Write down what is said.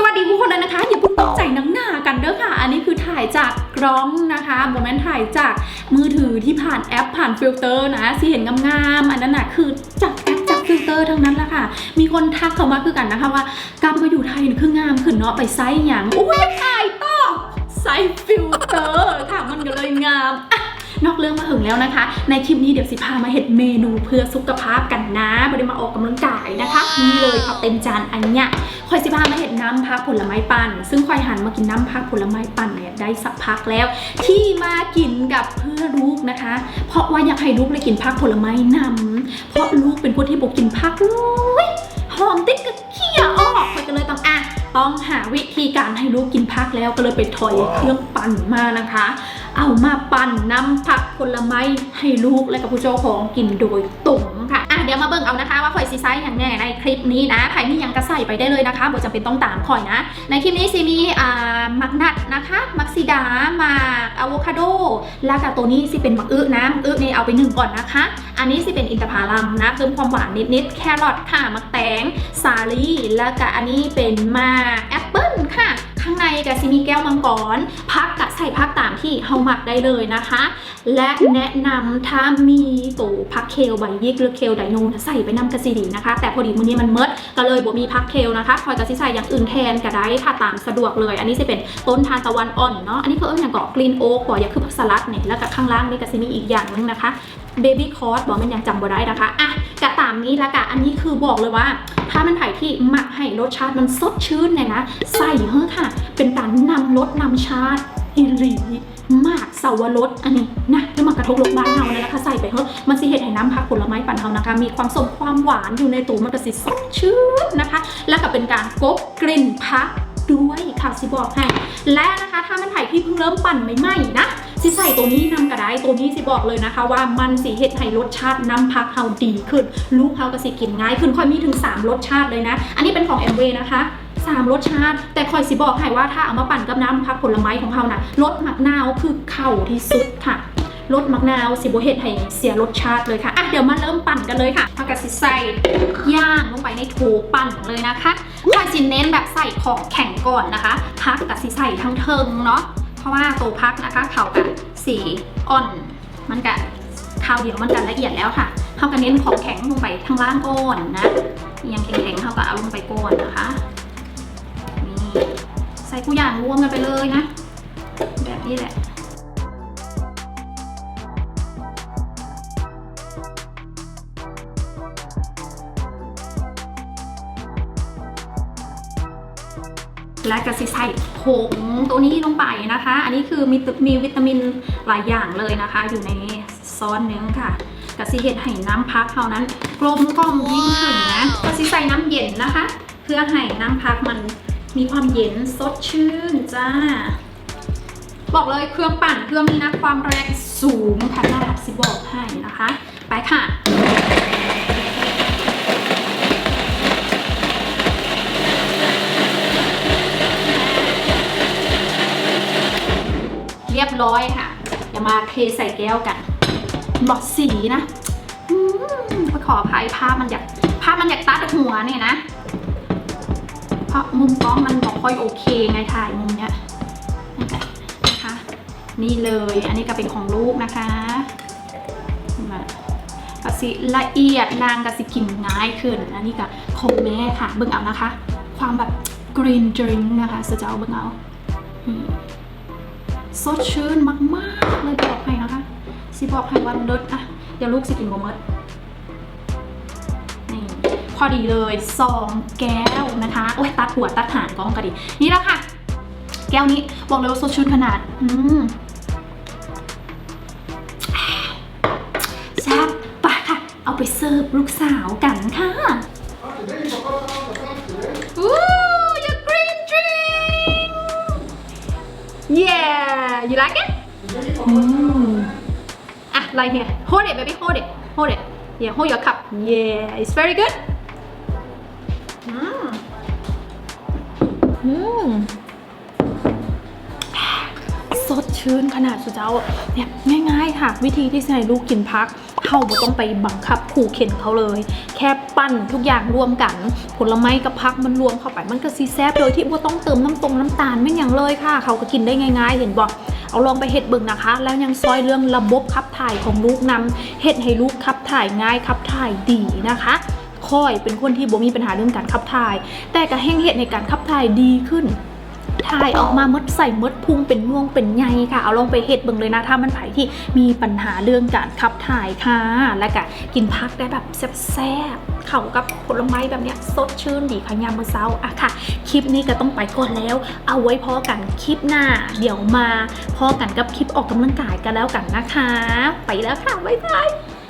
สวัสดีทุกคนเลยนะคะอย่าเพิ่งตกใจนังหน้ากันเด้อค่ะ อันนี้คือถ่ายจากกล้องนะคะโมเมนต์ถ่ายจากมือถือที่ผ่านแอปผ่านฟิลเตอร์นะที่เห็นงามๆอันนั้นนะคือจากแอปจากฟิลเตอร์ทั้งนั้นแหละค่ะ มีคนทักเข้ามาคือกันนะคะว่ากลับมาอยู่ไทยคืองามขึ้นเนาะไปไซส์อย่างอุ้ยถ่ายต่อไซส์ฟิลเตอร์ค่ะมันก็เลยงาม นอกเรื่องมาถึงแล้วนะคะ ในคลิปนี้เดี๋ยวสิพามาเห็ดเมนูเพื่อสุขภาพกันนะไม่ได้มาออกกำลังกายนะคะนี่เลยค่ะเต็มจานอันเนี้ยคอยสิพามาเห็ดน้ำพักผลไม้ปั่น ซึ่งคอยหันมากินน้ำพักผลไม้ปั่นเนี่ยได้สักพักแล้ว ที่มากินกับเพื่อลูกนะคะ เพราะว่าอยากให้ลูกได้กินพักผลไม้นำเพราะลูกเป็นคนที่บอกกินพักเลยหอมติ๊กกะเขี้ยออกคอยก็เลยต้องอะต้องหาวิธีการให้ลูกกินพักแล้วก็เลยไปถอยเครื่องปั่นมานะคะ เอามาปั่นน้ำผักผลไม้ให้ลูกและกับผู้เจ้าของกินโดยตรงค่ะอะ เดี๋ยวมาเบิ่งเอานะคะว่าข่อยซีไซส์อย่างแน่ในคลิปนี้นะใครมียังกระใส่ไปได้เลยนะคะบ่จำเป็นต้องตามข่อยนะ ในคลิปนี้ซีมีอ่ามักนัดนะคะ มักซีดามากอะโวคาโด แล้วกับตัวนี้สิเป็นมักอึนะมักอึนี่เอาไปหนึ่งก่อนนะคะ อันนี้สิเป็นอินทผลัมนะเพิ่มความหวานนิดๆแครอทค่ะมักแตงสาลี่แล้วก็อันนี้เป็นมาแอปเปิ้ลค่ะ ข้างในก็สิมีแก้วมังกรพักกะ ใส่พักตามที่เฮาหมักได้เลยนะคะ และแนะนำถ้ามีตัวพักเคลใบยิกหรือเคลไดโนใส่ไปนำกระสีดีนะคะ แต่พอดีมื้อนี้มันเมิดก็เลยบ่มีพักเคลนะคะ คอยกระสิใส่อย่างอื่นแทนก็ได้ค่ะตามสะดวกเลย อันนี้จะเป็นต้นทานตะวันอ่อนเนาะอันนี้เพิ่มอย่างเกาะกรีนโอ๊กบ่อย่าคือผักสลัดเนี่ยแล้วก็ข้างล่างนี่ก็สิมีอีกอย่างนึงนะคะเบบี้คอร์สบอกมันยังจำบ่ได้นะคะอะกะตามนี้ละกะอันนี้คือบอกเลยว่า ถ้ามันไผ่ที่หมักให้รสชาติมันสดชื่นเนี่ยนะ ใส่เฮ้อค่ะ เป็นการนำรสนำชาติ อิรีมากเสาวรสอันนี้นะแล้วมากระทบรสบ้านเฮาเนี่ยนะคะใส่ไปเฮ้อะมันสิเห็ดให้น้ำผักผลไม้ปั่นเฮานะคะ มีความสมความหวานอยู่ในตัวมันก็สิสดชื่นนะคะ แล้วก็เป็นการกบกลิ่นพักด้วยค่ะสิบอกให้ และนะคะถ้ามันไผ่ที่เพิ่งเริ่มปั่นใหม่ๆนะสิใส่ตัวนี้นำกระไดตัวนี้สิบอกเลยนะคะ ว่ามันสีเห็ดให้รสชาติน้ำพักเฮาดีขึ้น ลูกเฮาก็สิกินง่ายขึ้นค่อยมีถึง 3 รสชาติเลยนะ อันนี้เป็นของ m w นะคะ 3 รสชาติ แต่คอยสิบอกให้ว่าถ้าเอามาปั่นกับน้ำพักผลไม้ของเฮานะรสมักนาวคือเข่าที่สุดค่ะรสมักนาวสิบเห็ดให้เสียรสชาติเลยค่ะอะเดี๋ยวมาเริ่มปั่นกันเลยค่ะพักกะสิใส่ย่างลงไปในโถปั่นเลยนะคะคอยสิเน้นแบบใส่ของแข็งก่อนนะคะพักกะสิใส่ทั้งเทิงเนาะเพราะว่าตัวพักนะคะเขากับสีอ่อนมันกับข้าวเดียวมันกันละเอียดแล้วค่ะเขาก็เน้นของแข็งลงไปทางล่างก่อนนะยังแข็งๆเขาก็เอาลงไปก่อนนะคะ ทุกอย่างรวมกันไปเลยนะ แบบนี้แหละและกระสิใส่ผงตัวนี้ลงไปนะคะ อันนี้คือมีมีวิตามินหลายอย่างเลยนะคะ อยู่ในซอสนึงค่ะกระสิเห็ดให้น้ำพักเท่านั้นกลมกล่อมยิ่งขึ้นนะกระสิใส่น้ำเย็นนะคะ เพื่อให้น้ำพักมัน มีความเย็นสดชื่นจ้า บอกเลยเครื่องปั่นเครื่องนี้นะความแรงสูงขนาดสิบอกให้นะคะ ไปค่ะเรียบร้อยค่ะเดี๋ยวมาเทใส่แก้วกัน บอกสีนะอืมขออภัยภาพมันอยากภาพมันอยากตัดหัวเนี่ยนะ เพราะมุมกล้องมันบอกค่อยโอเคไงถ่ายมุมเนี้ยนะคะ นี่เลยอันนี้ก็เป็นของลูกนะคะกะสิละเอียดนางกะสิกินง่ายขึ้นอันนี้ก็ของแม่ค่ะ เบิ่งเอานะคะ ความแบบ green drink นะคะสเจ้าเบิ่งเอาสดชื่นมาก ๆ เลยบอกให้นะคะ สิบอกให้วันเลิศอะเดี๋ยวลูกสิกินบ่หมด พอดีเลยซองแก้วนะคะโอ้ยตัดหัวตัดหางก็ห้องกระดินี่แล้วค่ะ แก้วนี้บอกเลยว่าสดชื่นขนาด อืมแซ่บปะค่ะ เอาไปเสิร์ฟลูกสาวกันค่ะอู้ยูกรีนดริงเย่ยูรักกันอะไลน์เนี่ยโฮเดะเบบี้โฮเดะโฮเดะ Yeah, hold your cup. Yeah, it's very good. สดชื่นขนาดสุดเจ้าเนี่ยง่าย ๆ ค่ะ วิธีที่จะให้ลูกกินพักเฮาบ่ต้องไปบังคับขู่เข็นเขาเลย แค่ปั้นทุกอย่างรวมกัน ผลไม้กับพักมันรวมเข้าไปมันก็ซีแซบโดยที่บ่ต้องเติมน้ำตรงน้ำตาลไม่อย่างเลยค่ะ เขาก็กินได้ง่าย ๆ เห็นบ่เอาลองไปเฮ็ดเบิ่งนะคะ แล้วยังซอยเรื่องระบบขับถ่ายของลูกนำเฮ็ดให้ลูกขับถ่ายง่ายขับถ่ายดีนะคะ ค่อย เป็นคนที่บ่มีปัญหาเรื่องการขับถ่าย แต่ก็แห้งเฮ็ดในการขับถ่ายดีขึ้นถ่ายออกมามดใส่มดพุงเป็นน่วงเป็นใยค่ะ เอาลองไปเฮ็ดเบิ่งเลยนะ ถ้ามันไผที่มีปัญหาเรื่องการขับถ่ายค่ะ และก็กินพักได้แบบแซ่บๆเข้ากับผลไม้แบบเนี้ยสดชื่นดีค่ะยามมื้อเช้าอะค่ะ คลิปนี้ก็ต้องไปก่อนแล้ว เอาไว้พอกันคลิปหน้า เดี๋ยวมาพอกันกับคลิปออกกำลังกายกันแล้วกันนะคะ ไปแล้วค่ะบ๊ายบาย